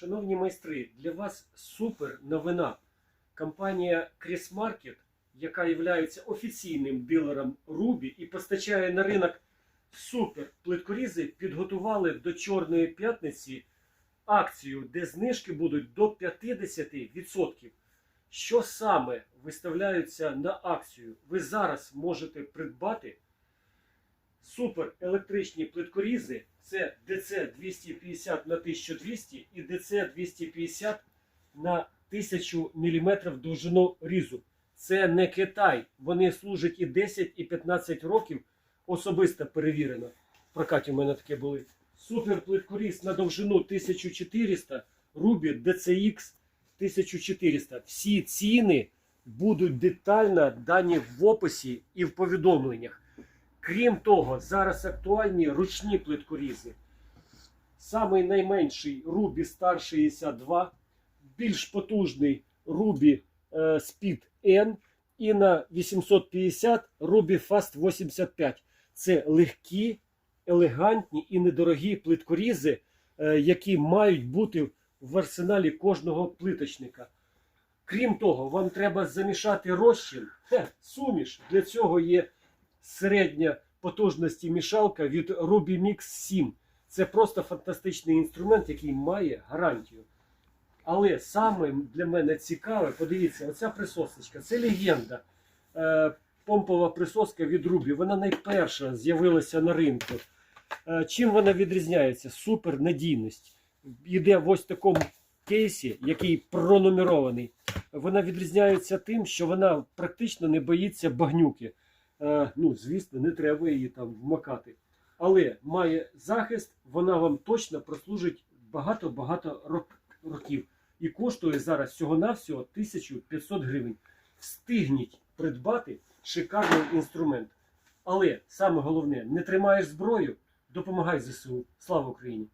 Шановні майстри, для вас супер новина. Компанія Кріс Market, яка є офіційним дилером Рубі і постачає на ринок супер плиткорізи, підготували до Чорної п'ятниці акцію, де знижки будуть до 50%. Що саме виставляються на акцію? Ви зараз можете придбати супер електричні плиткорізи. Це DC 250 на 1200 і DC 250 на 1000 мм довжину різу. Це не Китай. Вони служать і 10, і 15 років. Особисто перевірено. В прокаті в мене таке були. Супер плиткоріз на довжину 1400, Рубі DCX 1400. Всі ціни будуть детально дані в описі і в повідомленнях. Крім того, зараз актуальні ручні плиткорізи. Самий найменший Ruby Star 62, більш потужний Ruby е, Speed N і на 850 Ruby Fast 85. Це легкі, елегантні і недорогі плиткорізи, е, які мають бути в арсеналі кожного плиточника. Крім того, вам треба замішати розчин. Хе, суміш. Для цього є середня потужності мішалка від Ruby Mix 7. Це просто фантастичний інструмент, який має гарантію. Але саме для мене цікаве, подивіться, оця присосочка, це легенда. Е, помпова присоска від Ruby. Вона найперша з'явилася на ринку. Е, чим вона відрізняється? Супер надійність. Іде в ось такому кейсі, який пронумерований. Вона відрізняється тим, що вона практично не боїться багнюки. Е, ну, звісно, не треба її там вмикати. Але має захист, вона вам точно прослужить багато-багато років. І коштує зараз всього-навсього 1500 гривень. Встигніть придбати шикарний інструмент. Але саме головне, не тримаєш зброю, допомагай ЗСУ. Слава Україні!